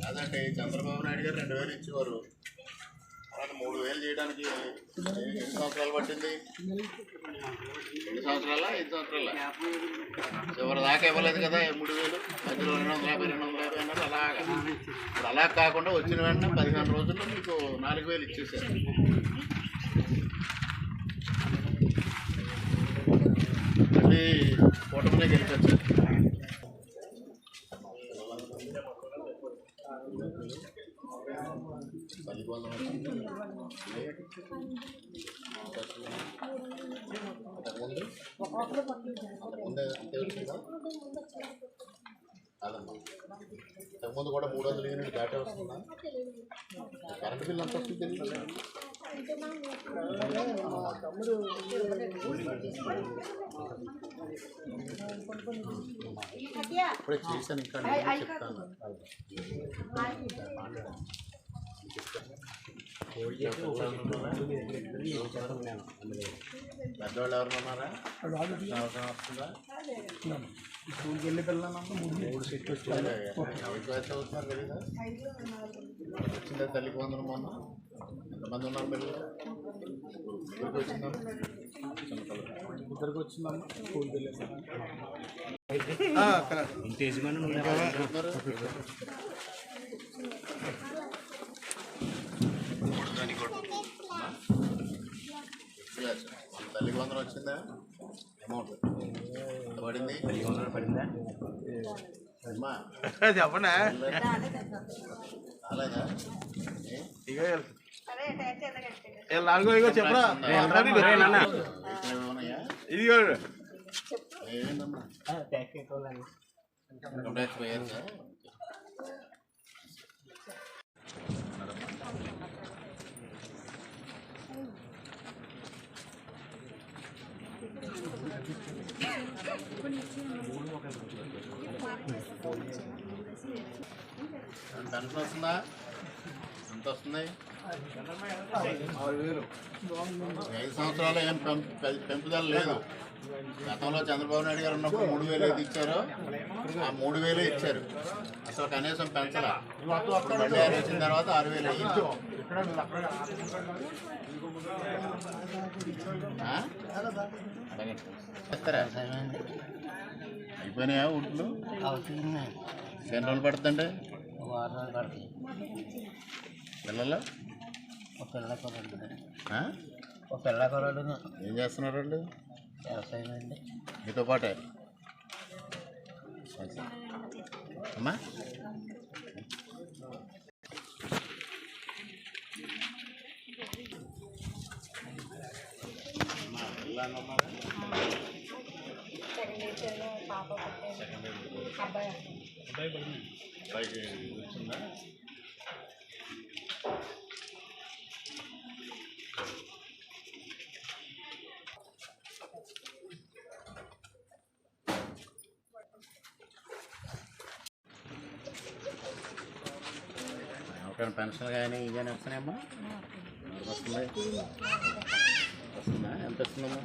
కాదండి చంద్రబాబు నాయుడు గారు రెండు వేలు ఇచ్చేవారు. మూడు వేలు చేయడానికి ఎన్ని సంవత్సరాలు పట్టింది? ఎన్ని సంవత్సరాల? ఐదు సంవత్సరాల? చివరి దాకా ఇవ్వలేదు కదా మూడు వేలు మధ్యలో రెండు వందల యాభై రెండు వందల యాభై అన్నారు అలాగా. ఇప్పుడు అలా కాకుండా వచ్చిన వెంటనే పదిహేను రోజుల్లో మీకు నాలుగు వేలు ఇచ్చేసారు మళ్ళీ కూటమినే గెలిపించారు పల్లికొందం వచ్చింది. అంతకుముందు అంతకుముందే అంతే వచ్చిందా కాదమ్మా అంతకుముందు కూడా మూడు వందల యూనిట్ దాటే వస్తుందా కరెంట్ బిల్ ఎంత వస్తుంది ఇప్పుడే చేశాను ఇంకా నేను చెప్తాను. పెద్దవాళ్ళు ఎవరు ఉన్నారా? అవసరం వస్తుందా స్కూల్కి వెళ్ళి పిల్లలమ్మా మూడు సెట్ వచ్చిందా? ఎవరికి వయసు అవుతున్నారు తెలీదా వచ్చిందా తల్లికి వందలు మొన్న. ఎంతమంది ఉన్నారు పిల్లలు? ఊరికి వచ్చిందా? చిన్నపిల్లలు ఇద్దరికి వచ్చిందమ్మా స్కూల్కి వెళ్ళేసాను క్లాస్ తల్లికి వందలు వచ్చిందా? అమౌంట్. పడింది? పడిందా? అమ్మా. చెప్పండి అలాగా? ఏ? నాలుగో ఇగో చెప్పరా? ఏంటమ్మా దాంట్లో వస్తుందా ఎంత వస్తుంది ఐదు సంవత్సరాలు ఏం పెంపుదల లేదు. గతంలో చంద్రబాబు నాయుడు గారు ఉన్నప్పుడు మూడు వేలు ఏది ఇచ్చారో. ఆ మూడు వేలే ఇచ్చారు. అసలు కనీసం పెంచరా ఇప్పుడు మళ్ళీ వచ్చిన తర్వాత ఆరు వేలు అయ్యింది. అయిపోయినాయా ఊట్లు ఎన్ని రోజులు పడుతుందండి? వారాలు పడుతుంది. పిల్లలు? ఒక పిల్ల కొరడు? ఒక పిల్ల కొరడు ఏం చేస్తున్నారు వాళ్ళు? వ్యవసాయం అండి. మీతో పాటే? అమ్మా. అమ్మా, పిల్లలు ఉన్నారా? అబ్బాయికి వచ్చిందా ఎవరికైనా పెన్షన్ కానీ ఇవి కానీ వస్తున్నాయమ్మా ఎవరికి వస్తుంది? ఎంత వస్తుందమ్మా.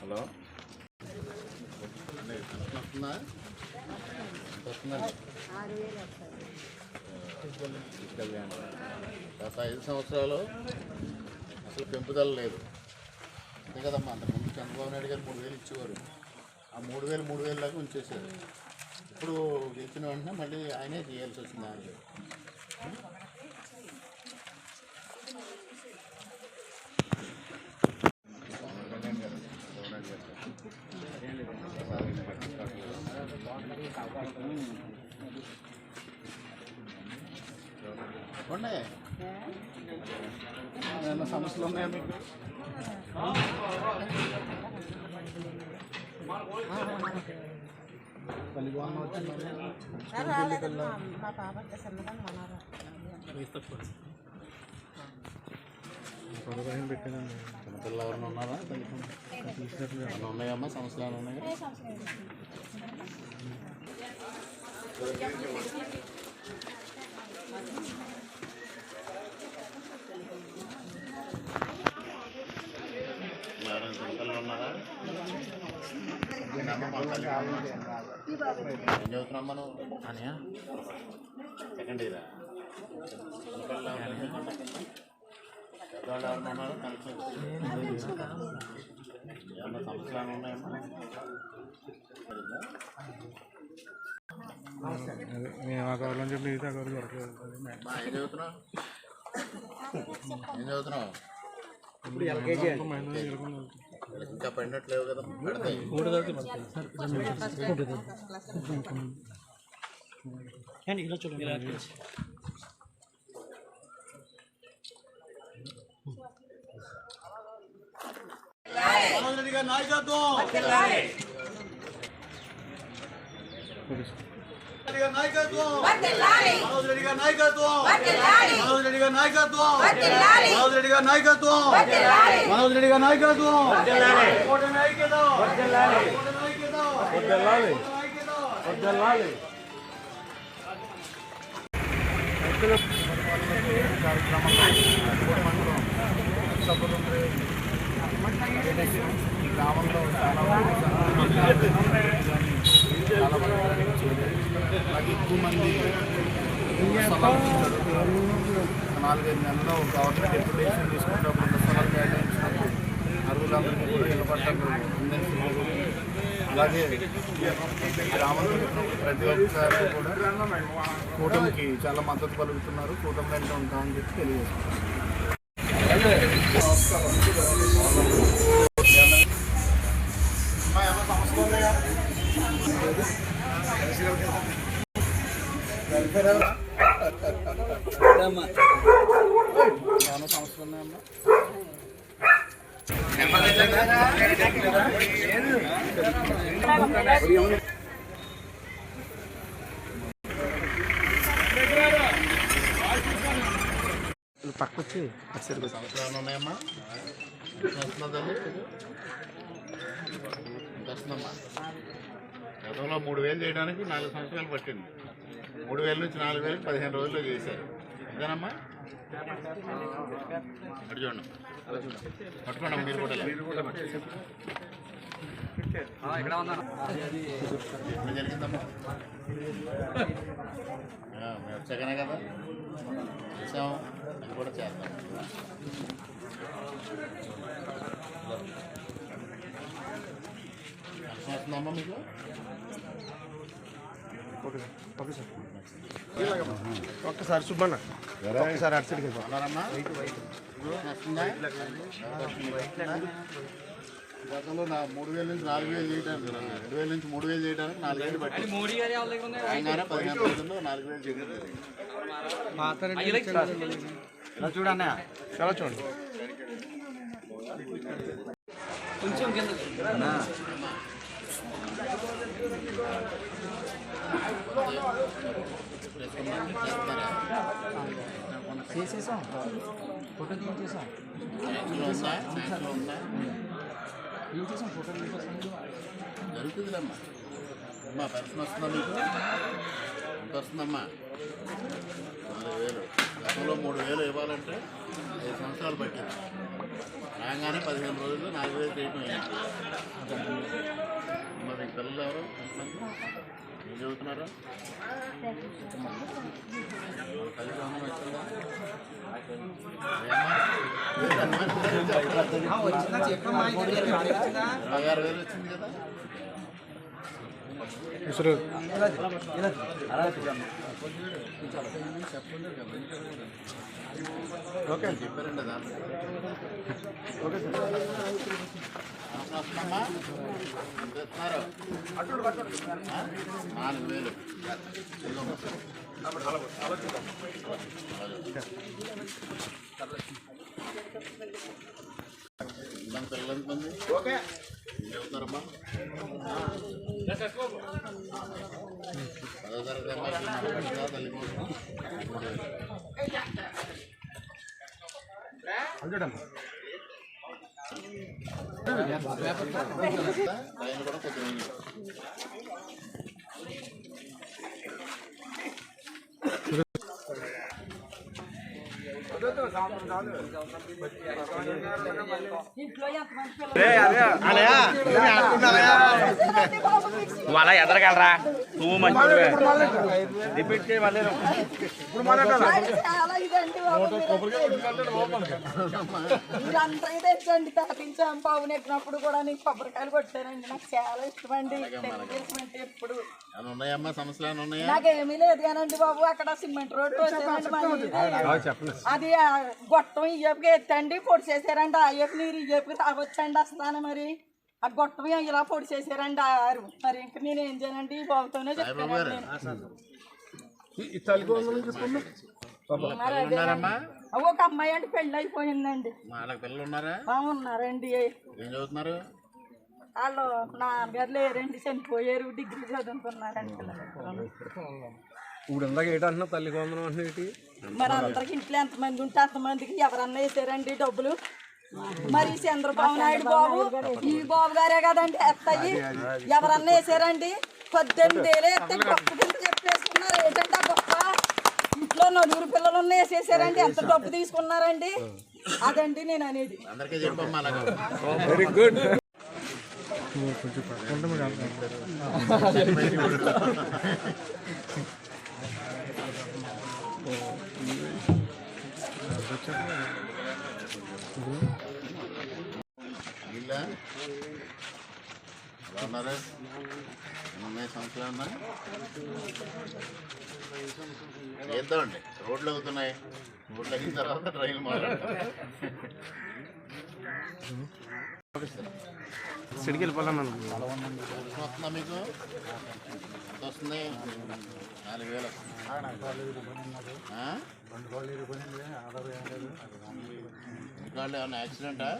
హలో? వస్తుందా? ఎంత వస్తుందండి తీసుకెళ్ళి గత ఐదు సంవత్సరాలు అసలు పెంపుదల లేదు. అంతే కదమ్మా అంతకుముందు చంద్రబాబు నాయుడు గారు మూడు వేలు ఇచ్చేవారు. ఆ మూడు వేలు మూడు వేలు లాగా ఉంచేసారు ఇప్పుడు గెలిచిన వెంటనే మళ్ళీ ఆయనే చేయాల్సి వచ్చింది. ఆయన ఏమైనా సమస్యలు ఉన్నాయా మీకు? వచ్చిందమ్మా రాలేదు మా మా పాప సన్నగా మనరా ఎవరైనా ఉన్నారా? ఏమైనా ఉన్నాయమ్మా? సమస్యలు ఏమైనా ఉన్నాయా? ఎవరైనా చిన్నపిల్లలు ఉన్నారా నేనమ్మ మా తల్లి ఏం చదువుతున్నాం మనం అనియా సెకండ్ ఇయరా పెద్దవాళ్ళు ఎవరైనా ఉన్నారా కనెక్షన్ ఏమన్నా సమస్యలు ఉన్నాయమ్మా మేము ఆ కావాలని మిగతా కావాలి దొరకలేదు ఏం చదువుతున్నావు ఏం చదువుతున్నావు ఇప్పుడు ఎల్కేజీ ఇంకా పడినట్లేవు కదా పడతాయి ఇలా చూడండి మనోజ్ రెడ్డి గారి నాయకత్వం. కూటమి ఐక్యత. వద్దెల్లాలి. వద్దెల్లాలి. ఈ గ్రామంలో చాలా చాలా మంది నాకు ఎక్కువ మంది స్థలాలు ఇచ్చారు. నాలుగైదు నెలలో గవర్నమెంట్ ఎప్లికేషన్ తీసుకున్నప్పుడు ఉన్న స్థలాలు కేటాయించినప్పుడు అర్హులందరికీ కూడా నిలబడటం పట్టాలు అందరికీ అలాగే గ్రామంలో ప్రతి ఒక్కసారి కూడా కూటమికి చాలా మద్దతు పలుకుతున్నారు. కూటమి వెంట ఉంటామని చెప్పి తెలియజేస్తున్నారు పక్కొచ్చి సంవత్సరాలు ఉన్నాయమ్మా ఎంత గతంలో మూడు వేలు చేయడానికి నాలుగు సంవత్సరాలు పట్టింది. మూడు వేల నుంచి నాలుగు వేలు పదిహేను రోజుల్లో చేశారు. ఇదేనమ్మా? అటు చూడండి. పట్టుకోండి మీరు కూడా. మేము వచ్చాకనే కదా చేసాము అది కూడా చేద్దాం అర్థం అవుతుందమ్మా మీకు ఒక్కసారి సుబ్బన్న ఒక్కసారి అటు సైడ్కి వెళ్ళిపో. గతంలో నా మూడు వేల నుంచి నాలుగు వేలు చేయడానికి రెండు వేల నుంచి మూడు వేలు చేయడానికి నాలుగు వేలు పట్టి తెలంగాణ పదిహేను రోజుల్లో నాలుగు వేలు చేయడం ఇలా చూడన్న చాలా చూడండి. చేసేసాం. సాయంత్రం ఉందా? తీయించేసాం ఫోటో తీయించేసాం జరుగుతుందిలేమ్మా అమ్మా. పెన్షన్ వస్తుందా మీకు? ఎంత వస్తుందమ్మా నాలుగు వేలు. గతంలో మూడు వేలు ఇవ్వాలంటే ఐదు సంవత్సరాలు పట్టింది. రాగానే పదిహేను రోజుల్లో నాలుగు వేలు చేయటం అయింది. మరి పిల్లలు ఎవరు? ఏం చదువుతున్నారా? వచ్చిందా? ఆరు వేలు వచ్చింది కదా? ఓకే చెప్పారండి ఓకే? నాలుగు వేలు. పిల్లలు ఓకే. చదువుతారమ్మా పదో తరగతి తల్లి కూడా కొద్దిగా నువ్వు అలా ఎదరగలరా? నువ్వు మంచి రిపీట్ చేయి మళ్ళీ ఇదంతా ఇదేంటండి తాపించాం. పావును ఎక్కినప్పుడు కూడా నీకు కొబ్బరికాయలు కొట్టానండి. నాకు చాలా ఇష్టం అండి తెలుగుదేశం ఎప్పుడు. నాకేమీ లేదు కానండి బాబు. అక్కడ సిమెంట్ రోడ్డు ఇంటికి. అది గొట్టం ఇయ్యపుకి ఎత్తండి పొడి చేశారండి ఆ అయ్యపు నీరు ఇయ్యపుకి తాగొచ్చండి వస్తాను మరి. ఆ గొట్టం ఇలా పొడి చేశారండి ఆ ఆరు మరి ఇంక నేను ఏం చేయనండి? ఈ బాబుతోనే చెప్తాను ఒక అమ్మాయి అంటే పెళ్ళి అయిపోయిందండి. వాళ్ళకి పిల్లలు ఉన్నారా? ఉన్నారండి ఏం చదువుతున్నారు? వాళ్ళు నాన్నగారు లేరండి చనిపోయారు డిగ్రీ చదువుతున్నారండి ఇప్పుడు ఇందాక ఏంటంటున్నా తల్లి కొందరం అంటే ఏంటి? మరి అందరికి ఇంట్లో ఎంతమంది ఉంటే అంతమందికి ఎవరన్నా వేసారండి డబ్బులు? మరి చంద్రబాబు నాయుడు బాబు ఈ బాబు గారే కదండి ఎత్తయి ఎవరన్నా వేసారండి? పద్దెనిమిది ఏళ్ళు ఎత్తే గొప్ప కింద చెప్పేసుకున్నారు. ఏంటంటే ఇంట్లో నలుగురు పిల్లలు ఉన్న వేసేసారండి. ఎంత డబ్బు తీసుకున్నారండి? అదండి నేను అనేది. అందరికీ చెప్పమ్మా అలాగా. వెరీ గుడ్ వీళ్ళ? ఉన్నారు ఏమైనా ఉన్నాయి? సమస్యలు ఉన్నా చేద్దామండి రోడ్లు అవుతున్నాయి. రోడ్లు అయిన తర్వాత మాట్లాడతాం. సిడికి వస్తుందా మీకు? ఎంత వస్తుంది. నాలుగు వేలు? వాళ్ళు ఏమన్నా యాక్సిడెంటా.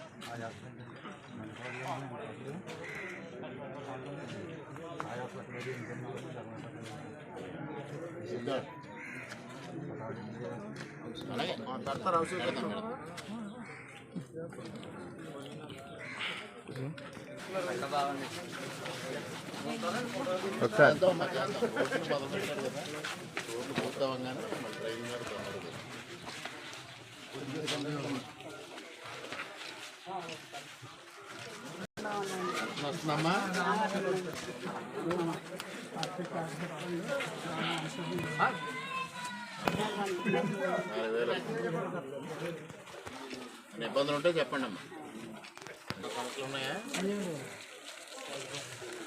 అలాగే పెడతారు అవసరం పెడతాం పెడతాం చేద్దాం అమ్మా, చేద్దాం. రోడ్లు మొదలుపెట్టారు కదా రోడ్లు పూర్తవగానే మళ్ళీ ట్రైన్ మీద తొందరగా వస్తుందమ్మా ఏమైనా ఇబ్బందులు ఉంటే చెప్పండి అమ్మా సమస్యలు ఉన్నాయా?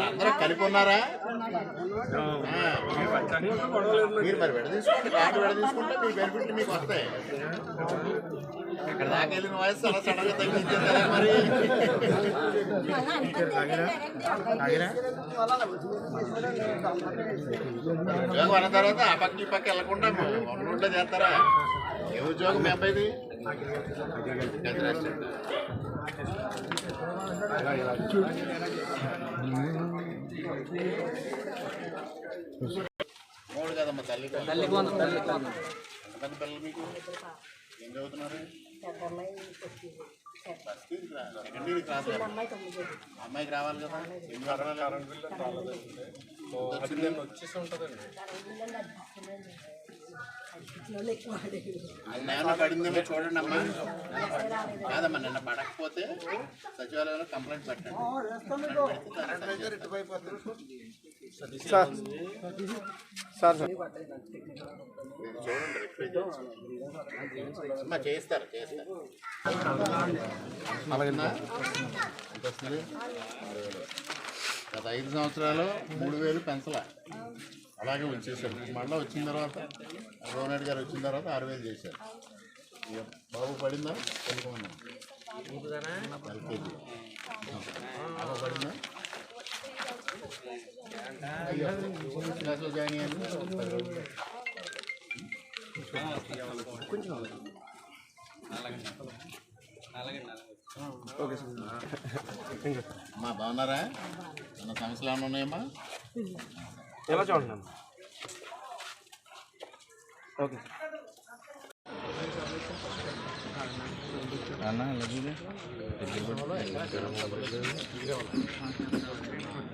అందరూ కలిపి ఉన్నారా మీరు మరి విడదీసుకుంటే తీసుకోండి కార్డు విడ మీ బెనిఫిట్ మీకు వస్తాయి. ఇక్కడ దాకా వెళ్ళిన వాయిస్ అలా సడన్గా తగ్గించేదా మరి ఉద్యోగం అన్న తర్వాత ఆ పక్క ఈ పక్క వెళ్ళకుండా ఉండే చేస్తారా? ఏ ఉద్యోగం మీ అబ్బాయిది? మూడు కదమ్మా తల్లి తల్లి ఎంతమంది పిల్లలు మీకు? ఏం చదువుతున్నారు? సెకండ్ ఇయర్కి రాదు అమ్మాయికి రావాలి కదా? ఎందుకు రావాలి వచ్చేసి ఉంటుందండి. అది పడిందేమో చూడండి అమ్మా కాదమ్మా నిన్న పడకపోతే సచివాలయంలో కంప్లైంట్ పెట్టండి. సరి చేస్తారు. చూడండి చేస్తారు గత ఐదు సంవత్సరాలు మూడు వేలు పెన్సలా అలాగే ఉంచేశారు మళ్ళీ వచ్చిన తర్వాత గవర్నమెంట్ గారు వచ్చిన తర్వాత ఆరు వేలు చేశారు. బాబు పడిందా? తెలుగుమన్నా ఎల్కేజీ. బాబు పడిందా? క్లాస్లో జాయిన్ అయ్యాను. అమ్మా బాగున్నారా? ఏమన్నా సమస్యలు ఏమైనా ఉన్నాయమ్మా? ఎలా చూడండి ఓకే. అన్న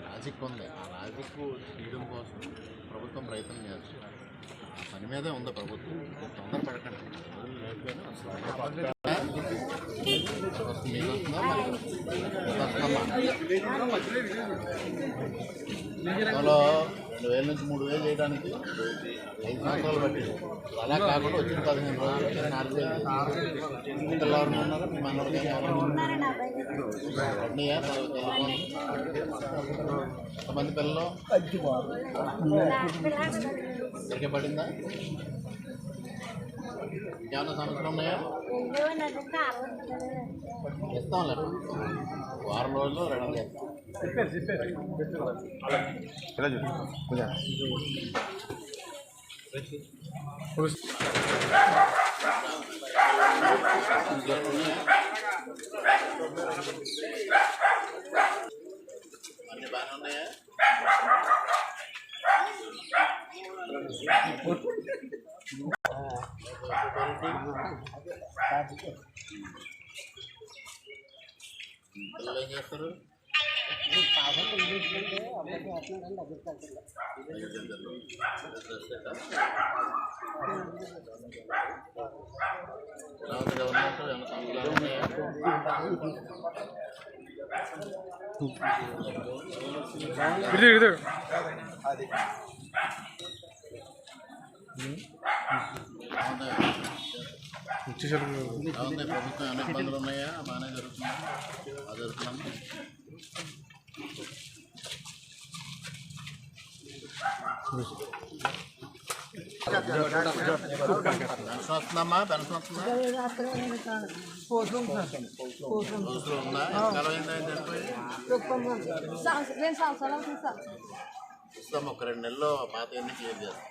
లాజిక్ ఉంది. ఆ లాజిక్ తీయడం కోసం ప్రభుత్వం ప్రయత్నం చేస్తుంది. ఆ పని మీదే ఉంది ప్రభుత్వం. తొందరపడకండి. గతంలో రెండు వేల నుంచి మూడు వేలు చేయడానికి ఐదు సంవత్సరాలు పట్టింది. అలా కాకుండా వచ్చిన పదిహేను రోజులు నాలుగు వేలు పిల్లలు ఎవరైనా ఉన్నారా? మీ మనవరు? ఉన్నాయా? ఎంతమంది పిల్లలు? సరిగ్గా పడిందా? ఇంకేమైనా సమస్యలు ఉన్నాయా? ఇస్తాంలే. వారం రోజులు రెండు చేస్తాం అన్ని బాగానే ఉన్నాయా? పిల్లలు ఇది చేస్తారు ఎలా ఉంది ప్రభుత్వం ఏమైనా ఇబ్బందులు ఉన్నాయా? బాగానే జరుగుతుందా బాగా జరుగుతుందా పెన్షన్ వస్తుందమ్మా? పెన్షన్ వస్తుందా? రోజులు ఉందా? ఎంతకాలం అయిందా ఆయన చనిపోయి? రెండు సంవత్సరాలు అవుతుంది సార్. ఇస్తాం ఒక రెండు నెలల్లో పాత ఎన్ని క్లియర్ చేస్తాం.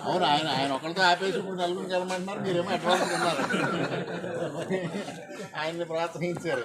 అవును ఆయన ఆయన ఒకరితో ఆపేసి ఇప్పుడు నలుగురికి వెళ్ళమంటున్నారు మీరేమో అడ్వాన్స్ ఉన్నారు. ఆయన్ని ప్రోత్సహించారు.